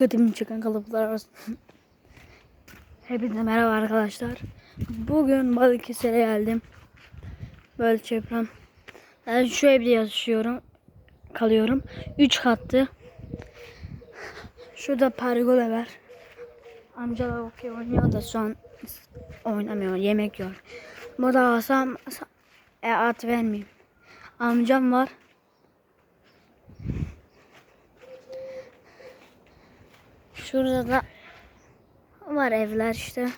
Kötümün çıkan kalıplar. Hepinize merhaba arkadaşlar. Bugün Balıkesir'e geldim. Böyle çeprem. Ben şu evde yaşıyorum. Kalıyorum. 3 katlı. Şurada pergola var. Amcalar okey oynuyor da şu an oynamıyor. Yemek yiyor. Burada alsam e, at vermeyeyim. Amcam var. Şurada da var evler işte.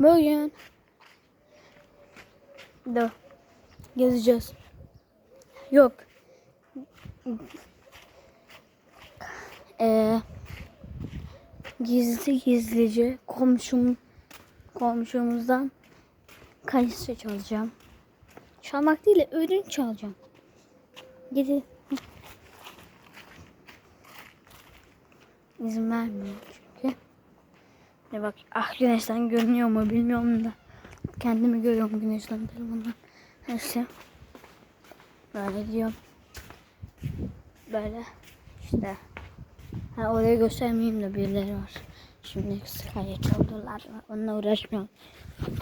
Bugün da gezeceğiz. Yok. Ee, gizli gizlice komşum komşumuzdan kayısı çalacağım. Çalmak değil de ödünç çalacağım. Gidin. İzin vermiyor çünkü. Ne bak ah güneşten görünüyor mu bilmiyorum da. Kendimi görüyorum güneşten telefondan. Neyse. Böyle gidiyorum. Böyle işte. Ha orayı göstermeyeyim de birileri var. Şimdi kayıt çaldılar. Onunla uğraşmıyorum.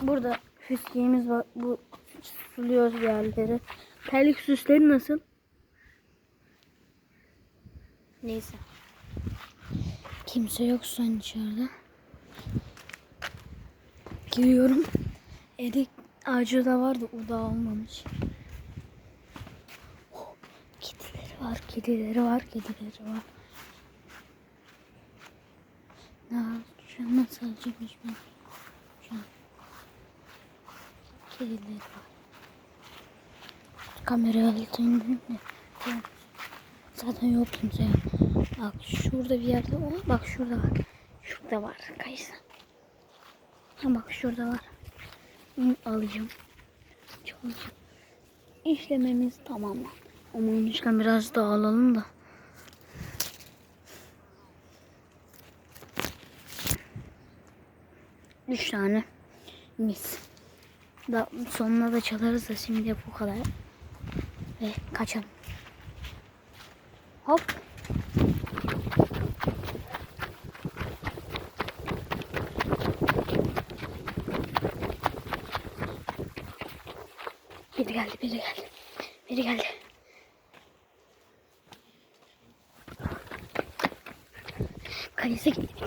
Burada füskiğimiz var. Bu suluyoruz yerleri. Terlik süsleri nasıl? Neyse. Kimse yok şu an içeride. Giriyorum. Erik ağacı da vardı. O da olmamış. Oh, kedileri var. Kedileri var. Kedileri var. Ne an nasıl alacakmış. Kedileri var. Kamerayı alayım de. Zaten yok kimse. Bak şurada bir yerde o. Bak şurada var. Şurada var kayısı. Ha bak şurada var. Bunu alacağım. Çalacağım. İşlememiz tamam. Ama olmuşken biraz daha alalım da. Üç tane mis. Da sonuna da çalarız da şimdi bu kadar. Ve kaçalım. Hop. Biri geldi, biri geldi. Biri geldi. Kayısı gitti.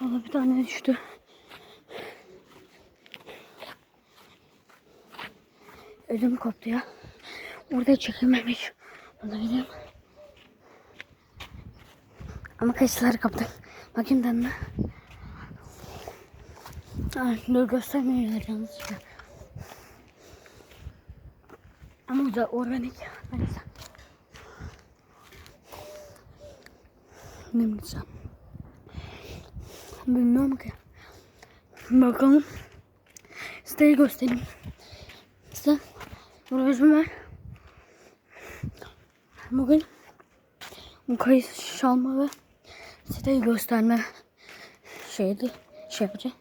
Valla bir tane düştü. Ödüm koptu ya. Orada çekememiş olabilirim. Ama kaçtılar kaptım. Bakayım tadına. Ay, dur göstermiyorlar yalnız. ya. Ama güzel organik. Neyse. Ne bileceğim. Bilmiyorum ki. Bakalım. Siteyi göstereyim. Size vuruşum var. Bugün bu kayıt çalma ve siteyi gösterme şeydi. Şey yapacağım.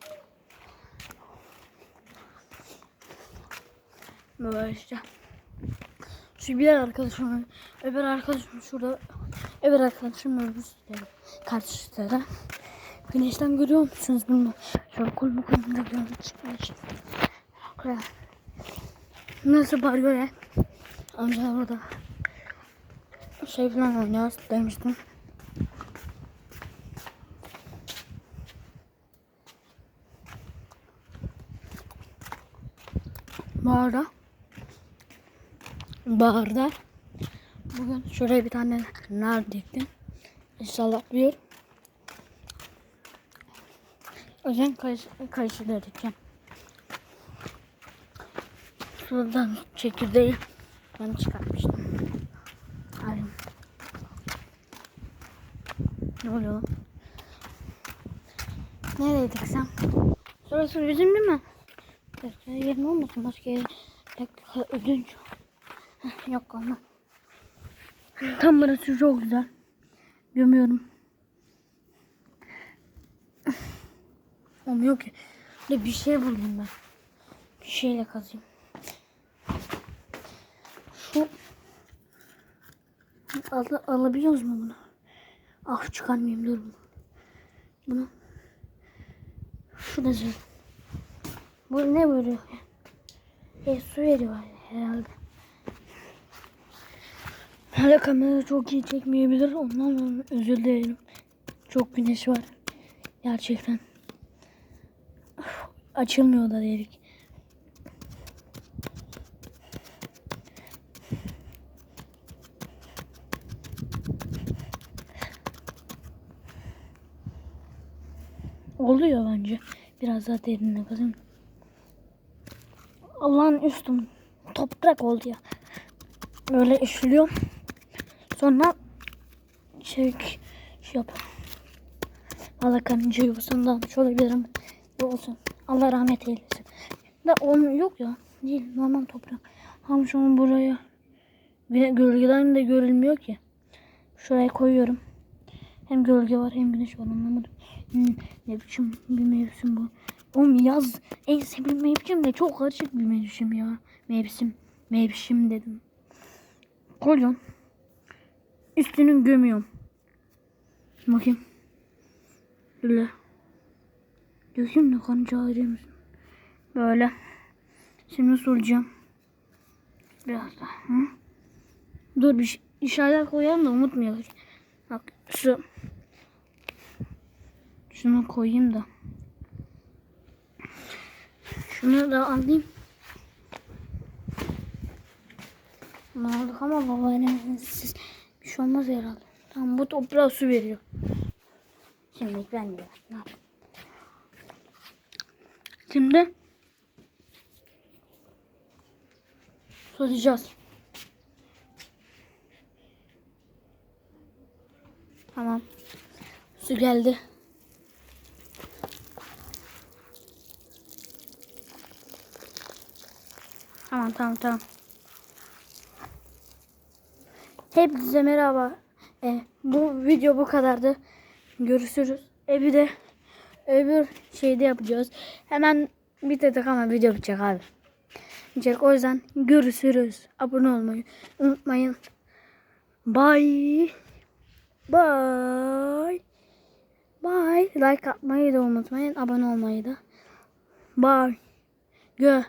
Böyle işte. Şu bir arkadaşım. Öbür arkadaşım şurada. Öbür arkadaşım öbür sitede. Karşı sitede. Güneşten görüyor musunuz bilmiyorum. Şöyle kolumu görmek çıkmış. Kral. Nasıl bağırıyor ya? Amcalar burada. Şey falan oynuyoruz demiştim. Bağırda. Bağırda. Bugün şuraya bir tane nar diktim. İnşallah büyür. O kayısı, kayısı da dikeceğim. Şuradan çekirdeği ben çıkartmıştım. Alayım. Ne oluyor diksem? Şurası bizim değil mi? Başka yerim olmasın başka yer. Ödünç. Yok ama. Tam burası çok güzel. Gömüyorum. Olmuyor ki. Bir şey buldum ben. Bir şeyle kazayım. Şu Al, alabiliyoruz mu bunu? Ah çıkarmayayım dur bunu. Bunu. Şu da güzel. Bu ne böyle? E, su veriyor herhalde. Hala kamera çok iyi çekmeyebilir. Ondan özür dilerim. Çok güneş var. Gerçekten. Açılmıyor da dedik. Oluyor bence. Biraz daha derinle kazayım. Allah'ın üstüm toprak oldu ya. Böyle işliyor. Sonra şey, şey yap. Da almış olabilirim. Bu olsun. Allah rahmet eylesin. Da onun yok ya. Değil. Normal toprak. Almış onu buraya. De gölgeden de görülmüyor ki. Şuraya koyuyorum. Hem gölge var hem güneş var anlamadım. Hmm, ne biçim bir mevsim bu. Oğlum yaz en sevdiğim mevsim de çok karışık bir mevsim ya. Mevsim. Mevsim dedim. Koyuyorum. Üstünü gömüyorum. Bakayım. Böyle. De kanca ayrıyım. Böyle. Şimdi soracağım. Biraz daha. Hı? Dur bir şey- işaret koyalım da unutmayalım. Bak şu. Şunu koyayım da. Şunu da alayım. Ne oldu ama babaannem siz bir şey olmaz herhalde. Tamam bu toprağa su veriyor. Şimdi ben de ne yapayım? Şimdi sulayacağız. Tamam. Su geldi. Tamam tamam tamam. Hepinize merhaba. E, bu video bu kadardı. Görüşürüz. E bir de öbür şeyde yapacağız. Hemen bitirdik ama video bitecek abi. Bitecek. O yüzden görüşürüz. Abone olmayı unutmayın. Bye. Bye. Bye. Like atmayı da unutmayın. Abone olmayı da. Bye. Görüşürüz.